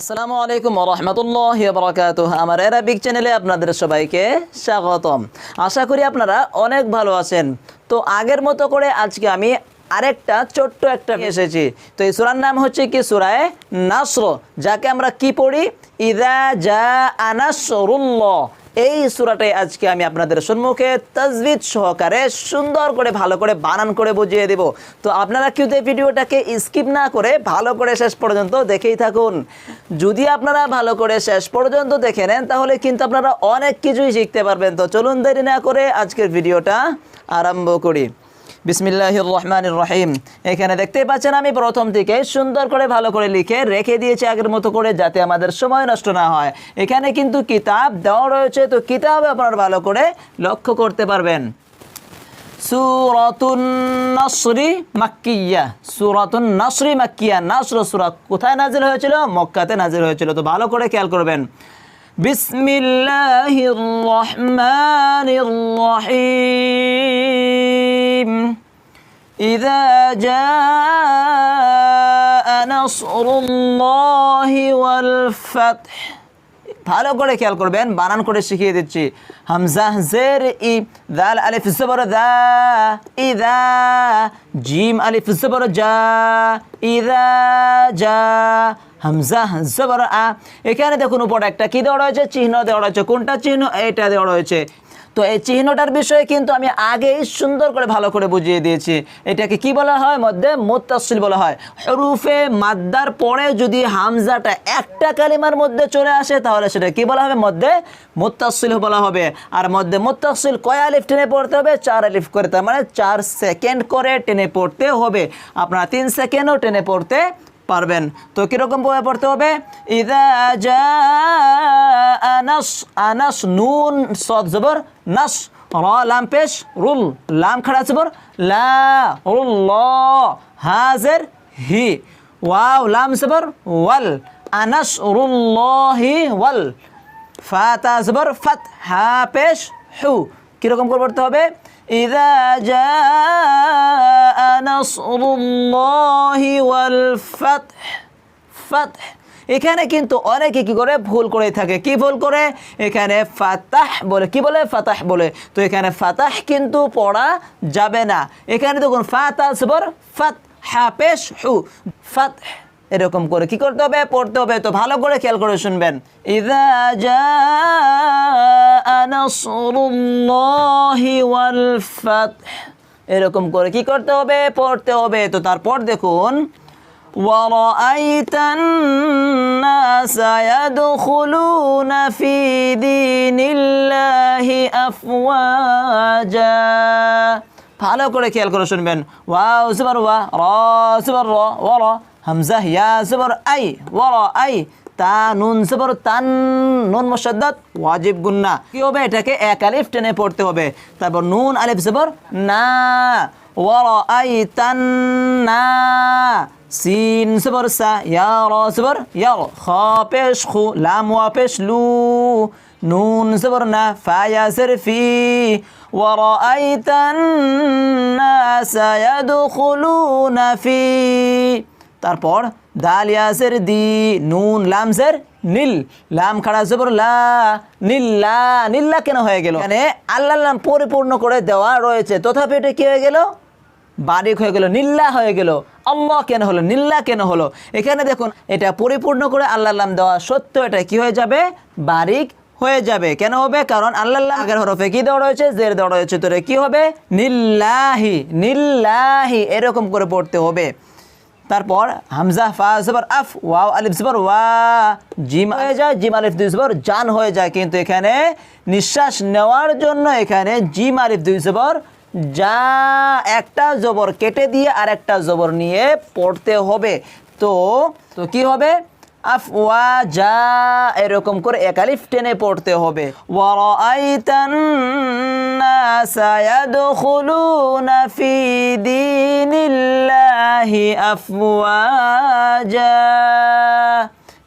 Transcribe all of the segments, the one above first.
আসসালামু আলাইকুম রহমতুল্লাহ বরকাত আমার অ্যারাবিক চ্যানেলে আপনাদের সবাইকে স্বাগতম। আশা করি আপনারা অনেক ভালো আছেন। তো আগের মতো করে আজকে আমি আরেকটা ছোট্ট একটা এসেছি। তো এই সুরার নাম হচ্ছে কি? সুরায় নাসর, যাকে আমরা কি পড়ি? ইদা জা আনাসরুল্লাহ এই সুরাটাই আজকে আমি আপনাদের সম্মুখে তাজবিদ সহকারে সুন্দর করে, ভালো করে বানান করে বুঝিয়ে দেব। তো আপনারা কিন্তু এই ভিডিওটাকে স্কিপ না করে ভালো করে শেষ পর্যন্ত দেখেই থাকুন। যদি আপনারা ভালো করে শেষ পর্যন্ত দেখে নেন, তাহলে কিন্তু আপনারা অনেক কিছুই শিখতে পারবেন। তো চলুন দেরি না করে আজকের ভিডিওটা আরম্ভ করি। বিসমিল্লাহ রহমান রহিম। এখানে দেখতে পাচ্ছেন আমি প্রথম থেকে সুন্দর করে ভালো করে লিখে রেখে দিয়েছি আগের মতো করে যাতে আমাদের সময় নষ্ট না হয়। এখানে কিন্তু কিতাব দেওয়া রয়েছে, তো কিতাব আপনারা ভালো করে লক্ষ্য করতে পারবেন। সুরাতুন নাসরি মাক্কিয়া, সুরাতুন নাসরি মাক্কিয়া, নাসর সুরা কোথায় নাজিল হয়েছিল? মক্কাতে নাজিল হয়েছিল, তো ভালো করে খেয়াল করবেন। বিসমিল্লাহির রহমানির রহিম। إذا جاء نصر الله والفتح ভালো করে খেয়াল করবেন বানান করে শিখিয়ে দিচ্ছি হামজা জের ই দাল আলিফ জবর দা ইদা জিম আলিফ জবর জা ইদা যা হামজা জবর আ এখানে দেখুন উপরে একটা কি দেওয়া রয়েছে চিহ্ন দেওয়া রয়েছে কোনটা চিহ্ন এটা দেওয়া রয়েছে তো এই চিহ্নটার বিষয়ে কিন্তু আমি আগেই সুন্দর করে ভালো করে বুঝিয়ে দিয়েছি। এটাকে কি বলা হয়? মধ্যে মোত্তাসিল বলা হয়। হরুফে মাদ্দার পরে যদি হামজাটা একটা কালিমার মধ্যে চলে আসে, তাহলে সেটা কি বলা হবে? মধ্যে মোত্তাসিল বলা হবে। আর মধ্যে মোত্তাসিল কয় আলিফ টেনে পড়তে হবে? চার আলিফ করে, তার মানে চার সেকেন্ড করে টেনে পড়তে হবে। আপনারা তিন সেকেন্ডও টেনে পড়তে পারবেন। তো কীরকম ভাবে পড়তে হবে? ইদা জা আনাস আনাস নুন সদ জবর, নাস র লাম পেশ, রুল লাম খাড়া জবর, লা রুল ল হাজের হি, ওয়াও লাম জবর, ওয়াল আনাস রুল্লাহি ওয়াল ফাতা জবর, ফাত হা পেশ, হু। কীরকম করে পড়তে হবে? إذا جاء نصر الله والفتح فتح এখানে কিন্তু অনেকে কি করে ভুল করে থাকে কি ভুল করে এখানে ফাতাহ বলে কি বলে ফাতাহ বলে তো এখানে ফাতাহ কিন্তু পড়া যাবে না এখানে দেখুন ফাতাহ সবর ফাত হাফেশ হু ফাত এরকম করে কি করতে হবে পড়তে হবে তো ভালো করে খেয়াল করে শুনবেন ইদা জা নাসরুল্লাহি ওয়াল ফাতহ এরকম করে কি করতে হবে পড়তে হবে তো তারপর দেখুন ورأيت الناس يدخلون في دين الله أفواجا ভালো করে খেয়াল করে শুনবেন ওয়াও সুবার ওয়া র সুবার র war Hamza yeah সুবার I were I তা নুন সুবার তান নুন মুশাদ্দাদ ওয়াজিব গুন্না কি হবে এটাকে এক আলিফ টেনে পড়তে হবে তারপর নুন আলিফ সুবার না ওয়ার আই তান না সিন সুবার সা ইয়া র সুবার ইয়া র খ পেশ খু লাম ওয়া পেশ লু নুন সুবার না ফা ইয়া সির ফি ورأيت الناس يدخلون في তারপর দাল ইয়াসের দি, নুন লামসের নীল। লাম খাড়া জবর লা নীল্লা নীল্লা কেন হয়ে গেল? মানে আল্লাহ নাম পরিপূর্ণ করে দেওয়া রয়েছে। তথাপি এটা কি হয়ে গেল? বারিক হয়ে গেল নীল্লা হয়ে গেল। আল্লাহ কেন হলো? নীল্লা কেন হলো? এখানে দেখুন, এটা পরিপূর্ণ করে আল্লাহ নাম দেওয়া সত্য এটা কি হয়ে যাবে? বারিক হয়ে যাবে। কেন হবে? কারণ আল্লাহ আগের হরফে কি দেওয়া রয়েছে? জের দেওয়া রয়েছে। তোরে কি হবে? নিল্লাহি নিল্লাহি এরকম করে পড়তে হবে। তারপর হামজা, ফা, জবর, আফ, ওয়াও, আলিফ, জবর, ওয়া, জিম হয়ে যায়, জিম, আলিফ, দুই, জবর, জান হয়ে যায়। কিন্তু এখানে নিঃশ্বাস নেওয়ার জন্য এখানে জিম, আলিফ, দুই, জবর, যা একটা জবর কেটে দিয়ে আর একটা জবর নিয়ে পড়তে হবে। তো তো কি হবে? আফওয়াজা, এরকম করে একালিফ টেনে পড়তে হবে।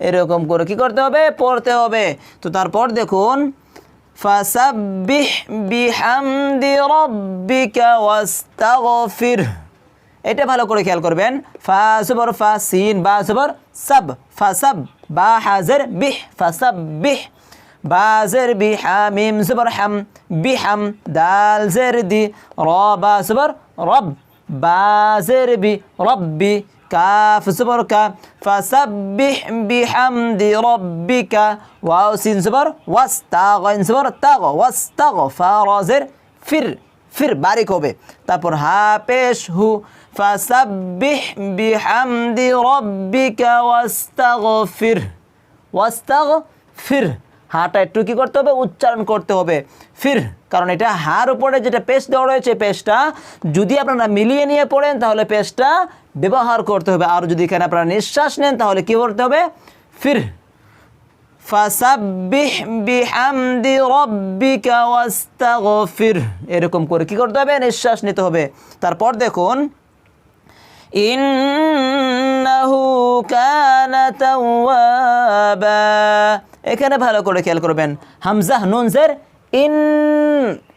এরকম করে কি করতে হবে? পড়তে হবে। তো তারপর দেখুন, ফাসাব্বিহ বিহামদি রাব্বিকা ওয়াস্তাগফির। এটা ভালো করে খেয়াল করবেন। ফা জবর ফা সিন, বা জবর সাব ফা সাব বা হাজের বিহ ফা সাব বিহ বা জের বি হা মিম জবর হাম বিহাম দাল জের দি র বা জবর রব বা জের বি রব্বি কাফ জবর কা ফাসাব্বিহ বিহামদি রব্বিকা ওয়াও সিন জবর ওয়াস্তাগ ফির বারিক হবে। তারপর, হা পেশ হু, ফাসাব্বিহ বিহামদি রব্বিকা ওয়াস্তাগফির। ওয়াস্তাগফির। হাটা একটু কি করতে হবে? উচ্চারণ করতে হবে। ফির। কারণ এটা হার উপরে যেটা পেস্ট দেওয়া রয়েছে পেস্টটা যদি আপনারা মিলিয়ে নিয়ে পড়েন, তাহলে পেস্টটা ব্যবহার করতে হবে। আর যদি এখানে আপনারা নিঃশ্বাস নেন, তাহলে কি করতে হবে? ফির। ফাসাব্বিহ বিহামদি রব্বিকা ওয়াস্তাগফির। এরকম করে কি করতে হবে? নিঃশ্বাস নিতে হবে। তারপর দেখুন, ইন্নাহু কানা তাওয়াবা। এখানে ভালো করে খেয়াল করবেন। হামজাহ নুন জের ইন,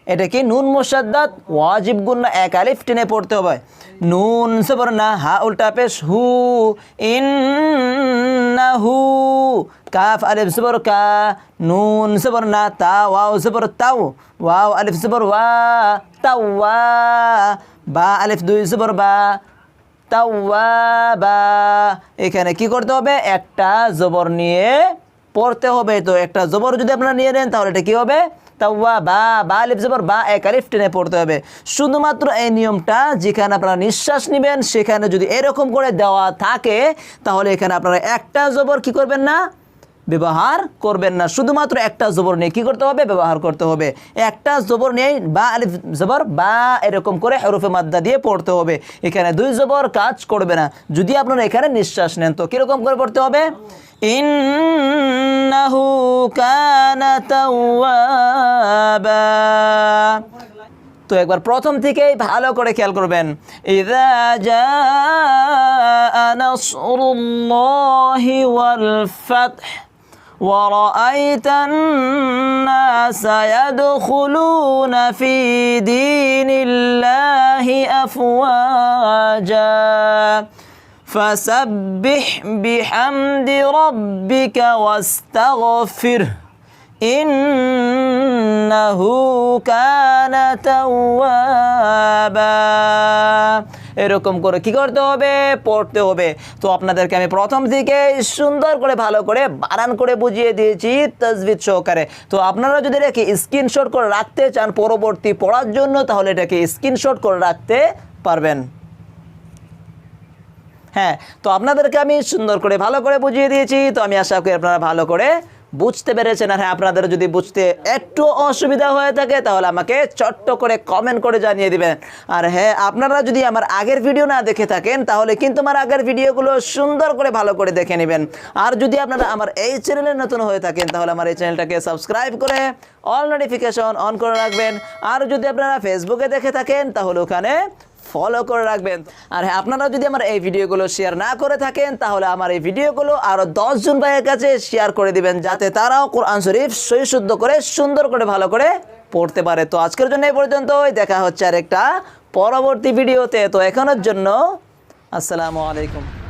এটা কি? নুন মুসাদ্দাত ওয়াজিব গুন্না এক আলিফ টেনে পড়তে হবে। নুন সবর না, হা, উল্টা পেশ, হু। ইন্নাহু কাফ আলিফ সবর কা, নুন সবর না, তা, ওয়াও সবর তাও, ওয়াও আলিফ সবর ওয়া তাওয়া বা আলিফ দুই সবর বা তাওয়াবা এখানে কি করতে হবে? একটা জবর নিয়ে পড়তে হবে। তো একটা জবর যদি আপনারা নিয়ে নেন, তাহলে এটা কী হবে? তাওয়া বা বা আলিফ জবর, বা এক পড়তে হবে। শুধুমাত্র এই নিয়মটা যেখানে আপনারা নিঃশ্বাস নেবেন, সেখানে যদি এরকম করে দেওয়া থাকে, তাহলে এখানে আপনারা একটা জবর কি করবেন না? ব্যবহার করবেন না। শুধুমাত্র একটা জবর নিয়ে কি করতে হবে? ব্যবহার করতে হবে। একটা জবর নিয়ে বা আলিফ জবর বা এরকম করে হরফে মাদ্দা দিয়ে পড়তে হবে। এখানে দুই জবর কাজ করবে না। যদি আপনারা এখানে নিঃশ্বাস নেন, তো কীরকম করে পড়তে হবে? ইন্নাহু কানা তো একবার প্রথম থেকেই ভালো করে খেয়াল করবেন। ইদা জাআ নাসরুল্লাহি ওয়াল ফাতহ। ورأيت الناس يدخلون في دين الله أفواجا فسبح بحمد ربك واستغفره إنه كان توابا এরকম করে কি করতে হবে? পড়তে হবে। তো আপনাদেরকে আমি প্রথম থেকে সুন্দর করে, ভালো করে বানান করে বুঝিয়ে দিয়েছি তসবিদ সহকারে। তো আপনারা যদি এটাকে স্ক্রিনশট করে রাখতে চান পরবর্তী পড়ার জন্য, তাহলে এটাকে স্ক্রিনশট করে রাখতে পারবেন। হ্যাঁ তো আপনাদেরকে আমি সুন্দর করে, ভালো করে বুঝিয়ে দিয়েছি। তো আমি আশা করি আপনারা ভালো করে বুঝতে পেরেছেন? আর হ্যাঁ আপনাদের যদি বুঝতে একটু অসুবিধা হয়ে থাকে, তাহলে আমাকে চট্ট করে কমেন্ট করে জানিয়ে দিবেন। আর হ্যাঁ আপনারা যদি আমার আগের ভিডিও না দেখে থাকেন, তাহলে কিন্তু আমার আগের ভিডিওগুলো সুন্দর করে ভালো করে দেখে নেবেন। আর যদি আপনারা আমার এই চ্যানেলে নতুন হয়ে থাকেন, তাহলে আমার এই চ্যানেলটাকে সাবস্ক্রাইব করে অল নোটিফিকেশন অন করে রাখবেন। আর যদি আপনারা ফেসবুকে দেখে থাকেন, তাহলে ওখানে ফলো করে রাখবেন। আর হ্যাঁ আপনারা যদি আমার এই ভিডিওগুলো শেয়ার না করে থাকেন, তাহলে আমার এই ভিডিওগুলো আরও দশজন ভাইয়ের কাছে শেয়ার করে দিবেন, যাতে তারাও কোরআন শরীফ শুদ্ধ করে, সুন্দর করে, ভালো করে পড়তে পারে। তো আজকের জন্য এই পর্যন্তই। দেখা হচ্ছে আর একটা পরবর্তী ভিডিওতে। তো এখনের জন্য, আসসালামু আলাইকুম।